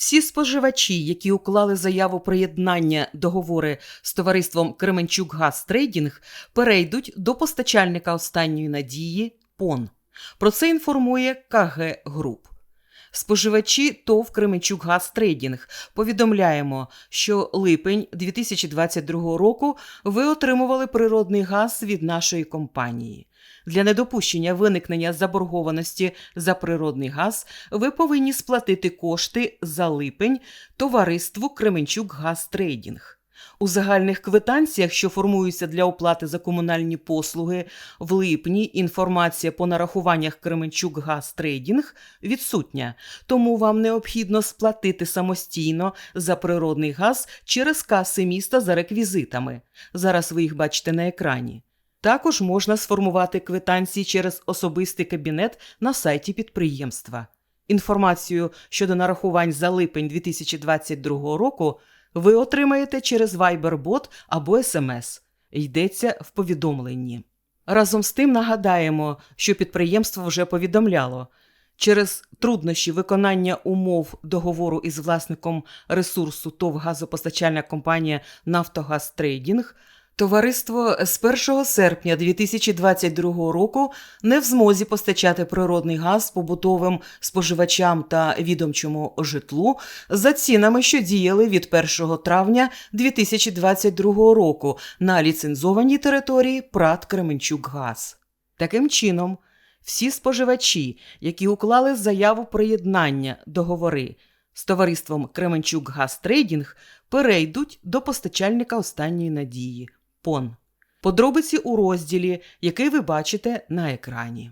Всі споживачі, які уклали заяву приєднання договори з товариством Кременчук Газ Трейдінг, перейдуть до постачальника останньої надії ПОН. Про це інформує КГ Груп. Споживачі ТОВ Кременчук Газ Трейдінг повідомляємо, що липень 2022 року ви отримували природний газ від нашої компанії. Для недопущення виникнення заборгованості за природний газ ви повинні сплатити кошти за липень товариству Кременчук Газ Трейдінг. У загальних квитанціях, що формуються для оплати за комунальні послуги, в липні інформація по нарахуваннях Кременчук Трейдінг відсутня, тому вам необхідно сплатити самостійно за природний газ через каси міста за реквізитами. Зараз ви їх бачите на екрані. Також можна сформувати квитанції через особистий кабінет на сайті підприємства. Інформацію щодо нарахувань за липень 2022 року ви отримаєте через Viber-бот або SMS. Йдеться в повідомленні. Разом з тим нагадаємо, що підприємство вже повідомляло. Через труднощі виконання умов договору із власником ресурсу ТОВ газопостачальна компанія Нафтогаз Трейдінг Товариство з 1 серпня 2022 року не в змозі постачати природний газ побутовим споживачам та відомчому житлу за цінами, що діяли від 1 травня 2022 року на ліцензованій території ПРАТ Кременчук Газ. Таким чином, всі споживачі, які уклали заяву приєднання договори з товариством Кременчук Газ Трейдінг, перейдуть до постачальника останньої надії. ПОН. Подробиці у розділі, який ви бачите на екрані.